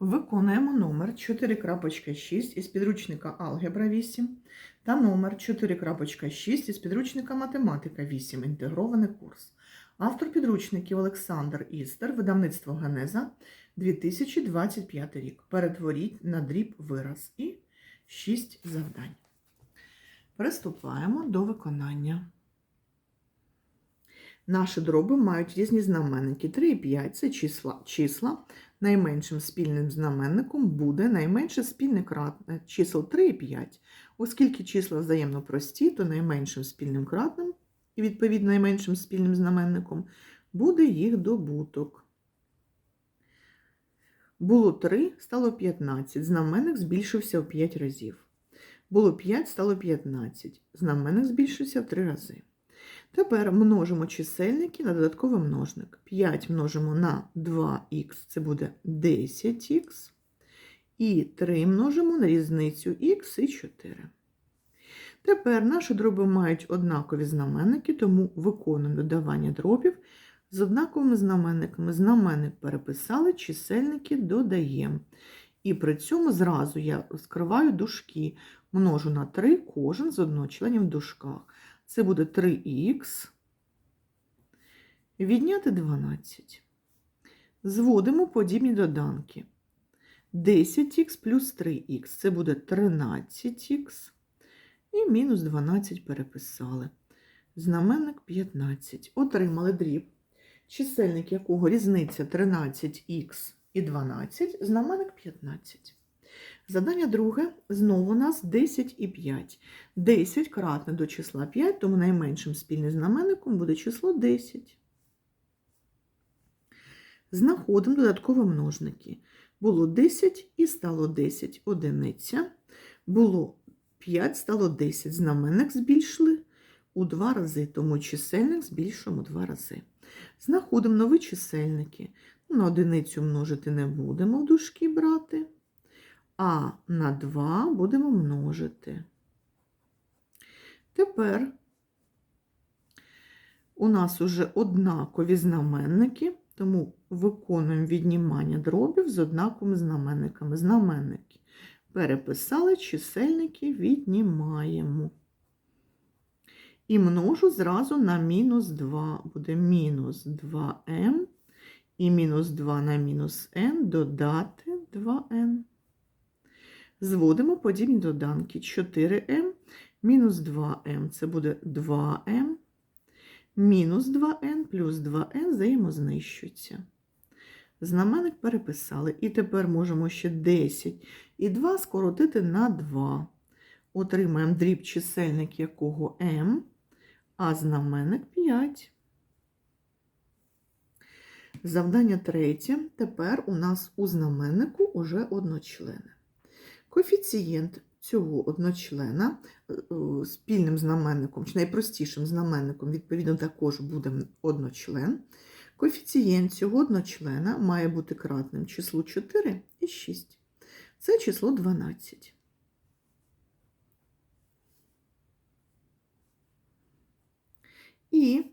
Виконуємо номер 4.6 із підручника Алгебра 8 та номер 4.6 із підручника Математика 8. Інтегрований курс. Автор підручників Олександр Істер, видавництво Генеза 2025 рік. Перетворіть на дріб вираз і 6 завдань. Приступаємо до виконання. Наші дроби мають різні знаменники. 3 і 5 це числа. числа. Найменшим спільним знаменником буде найменше спільне кратне чисел 3 і 5. Оскільки числа взаємно прості, то найменшим спільним кратним і, відповідно, найменшим спільним знаменником буде їх добуток. Було 3, стало 15. Знаменник збільшився в 5 разів. Було 5, стало 15. Знаменник збільшився в 3 рази. Тепер множимо чисельники на додатковий множник. 5 множимо на 2х, це буде 10х. І 3 множимо на різницю х і 4. Тепер наші дроби мають однакові знаменники, тому виконуємо додавання дробів з однаковими знаменниками. Знаменник переписали, чисельники додаємо. І при цьому зразу я скриваю дужки, множу на 3 кожен з одночленів в дужках. Це буде 3х. Відняти 12. Зводимо подібні доданки. 10х плюс 3х це буде 13х. І мінус 12 переписали. Знаменник 15. Отримали дріб, чисельник якого різниця 13х і 12, знаменник 15. Задання друге. Знову у нас 10 і 5. 10 кратне до числа 5, тому найменшим спільним знаменником буде число 10. Знаходимо додаткові множники. Було 10 і стало 10 одиниця. Було 5, стало 10. Знаменник збільшили у 2 рази, тому чисельник збільшуємо 2 рази. Знаходимо нові чисельники. На одиницю множити не будемо в дужки брати а на 2 будемо множити. Тепер у нас уже однакові знаменники, тому виконуємо віднімання дробів з однаковими знаменниками. Знаменники переписали, чисельники віднімаємо. І множу зразу на мінус 2. Буде мінус 2m і мінус 2 на мінус n додати 2n. Зводимо подібні доданки 4m мінус 2m. Це буде 2m. Мінус 2n плюс 2n взаємознищуються. Знаменник переписали. І тепер можемо ще 10 і 2 скоротити на 2. Отримаємо дріб чисельник якого m, а знаменник 5. Завдання третє. Тепер у нас у знаменнику уже одночлени. Коефіцієнт цього одночлена е, спільним знаменником, чи найпростішим знаменником, відповідно, також буде одночлен. Коефіцієнт цього одночлена має бути кратним числу 4 і 6. Це число 12. І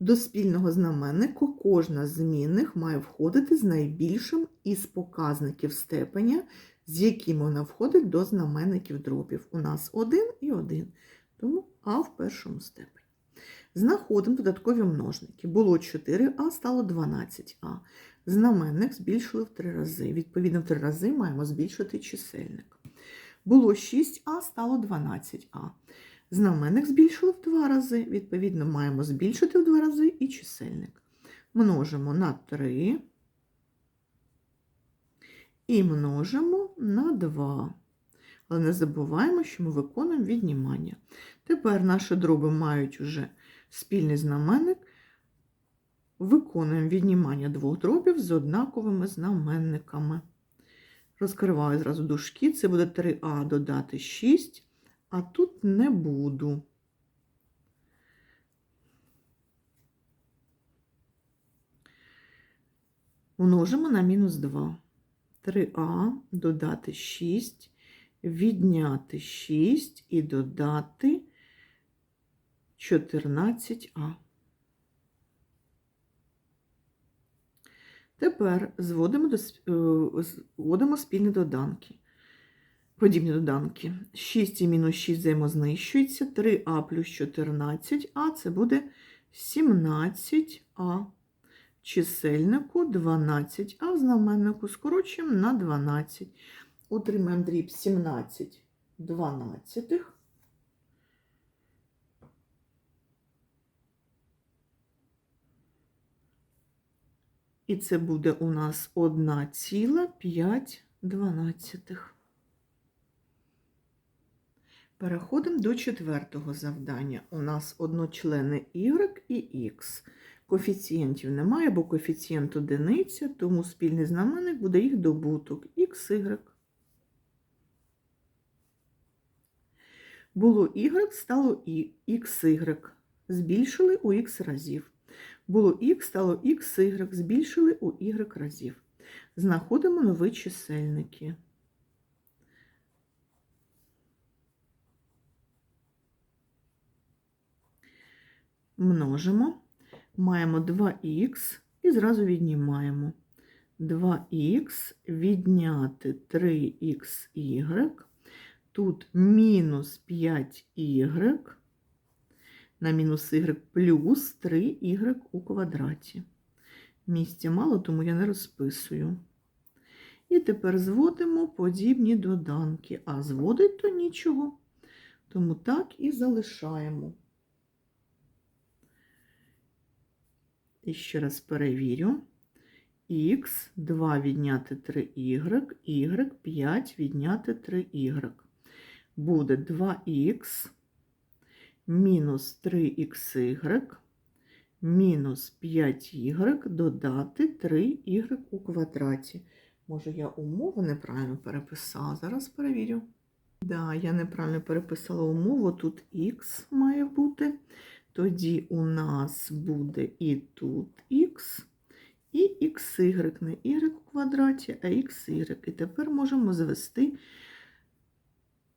до спільного знаменника кожна з змінних має входити з найбільшим із показників степеня з яким вона входить до знаменників дробів. У нас 1 і 1, тому А в першому степені. Знаходимо додаткові множники. Було 4а, стало 12а. Знаменник збільшили в 3 рази. Відповідно, в 3 рази маємо збільшити чисельник. Було 6а, стало 12а. Знаменник збільшили в 2 рази. Відповідно, маємо збільшити в 2 рази і чисельник. Множимо на 3 і множимо на 2. Але не забуваємо, що ми виконуємо віднімання. Тепер наші дроби мають уже спільний знаменник. Виконуємо віднімання двох дробів з однаковими знаменниками. Розкриваю зразу дужки, це буде 3а додати 6, а тут не буду. Множимо на мінус 2. 3а додати 6, відняти 6 і додати 14а. Тепер зводимо, до, е, зводимо спільні доданки. Подібні доданки. 6 і мінус 6 взаємознищується. 3а плюс 14а це буде 17а. Чисельнику 12а в знаменнику скорочуємо на 12. Отримаємо дріб 17 дванадцятих. І це буде у нас 1,5 дванадцятих. Переходимо до четвертого завдання. У нас одночлени y і x. Коефіцієнтів немає, бо коефіцієнт одиниця, тому спільний знаменник буде їх добуток xy. Було y, стало і xy. Збільшили у x разів. Було x, стало xy, збільшили у y разів. Знаходимо нові чисельники. Множимо. Маємо 2х і зразу віднімаємо. 2х відняти 3xy. Тут мінус 5y на мінус y плюс 3y у квадраті. Місця мало, тому я не розписую. І тепер зводимо подібні доданки, а зводить то нічого. Тому так і залишаємо. І ще раз перевірю. Х 2 відняти 3y, y 5 відняти 3y. Буде 2х мінус 3xy мінус 5y додати 3y у квадраті. Може, я умову неправильно переписала? Зараз перевірю. Да, я неправильно переписала умову. Тут х має бути. Тоді у нас буде і тут х, і xy, не y у квадраті, а xy. І тепер можемо звести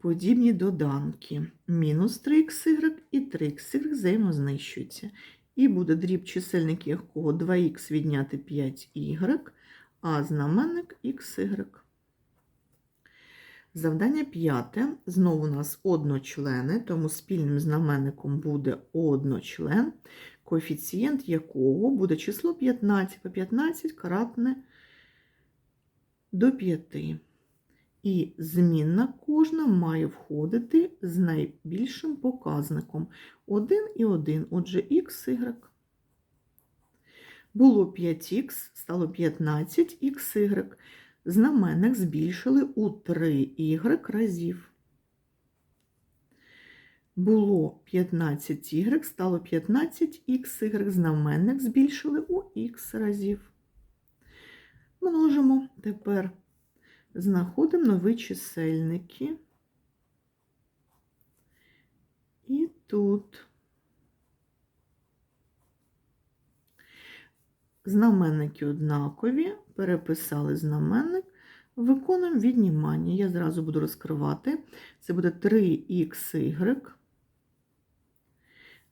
подібні доданки. Мінус 3xy і 3xy взаємознищуються. І буде дріб чисельник якого 2х відняти 5y, а знаменник xy. Завдання п'яте. Знову у нас одночлени, тому спільним знаменником буде одночлен, коефіцієнт якого буде число 15 по 15 кратне до 5. І змінна кожна має входити з найбільшим показником 1 і 1, отже, xy. Було 5х, стало 15xy. Знаменник збільшили у 3y разів. Було 15y, стало 15xy. Знаменник збільшили у х разів. Множимо тепер. Знаходимо нові чисельники. І тут знаменники однакові, переписали знаменник, виконуємо віднімання. Я зразу буду розкривати. Це буде 3xy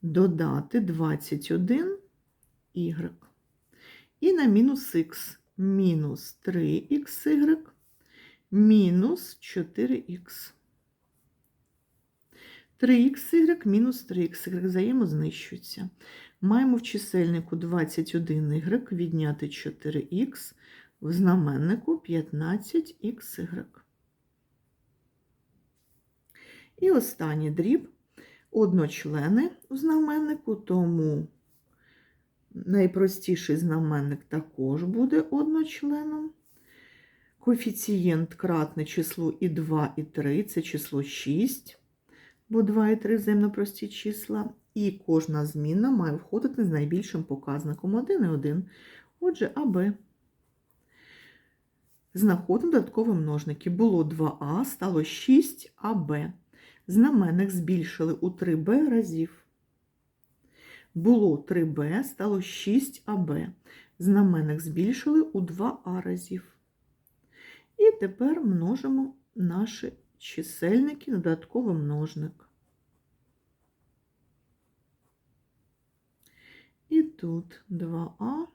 додати 21y. І на мінус х мінус 3xy мінус 4х. 3xy мінус 3xy взаємознищуються. Маємо в чисельнику 21y відняти 4х, в знаменнику 15xy. І останній дріб одночлени у знаменнику, тому найпростіший знаменник також буде одночленом. Коефіцієнт кратне числу і 2, і 3 це число 6, бо 2 і 3 взаємно прості числа. І кожна зміна має входити з найбільшим показником 1 і 1. Отже, АБ. Знаходимо додаткові множники. Було 2а, стало 6аб. Знаменник збільшили у 3b разів. Було 3b, стало 6аб. Знаменник збільшили у 2а разів. І тепер множимо наші чисельники на додатковий множник. І тут 2а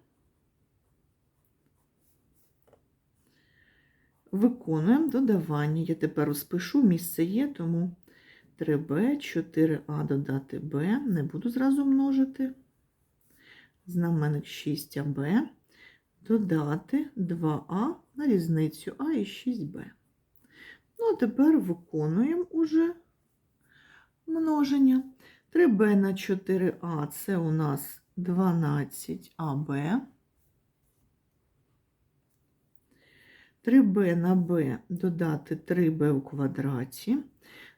Виконуємо додавання. Я тепер розпишу, місце є, тому 3b, 4а додати b, не буду зразу множити. Знаменник 6аб додати 2а на різницю а і 6b. Ну, а тепер виконуємо уже множення. 3b на 4а це у нас 12аб. 3b на b додати 3b у квадраті.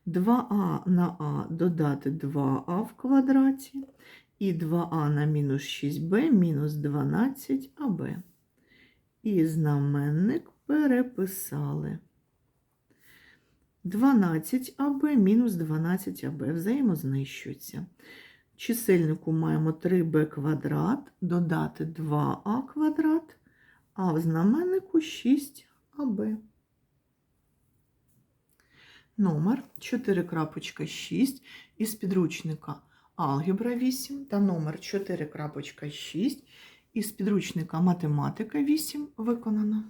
2а на а додати 2а в квадраті. І 2а на мінус 6b мінус 12аб. І знаменник переписали. 12аб мінус 12аб взаємознищуються. Чисельнику маємо 3b квадрат, додати 2а квадрат, а в знаменнику 6аб. Номер 4.6 із підручника Алгебра 8 та номер 4.6 із підручника Математика 8 виконано.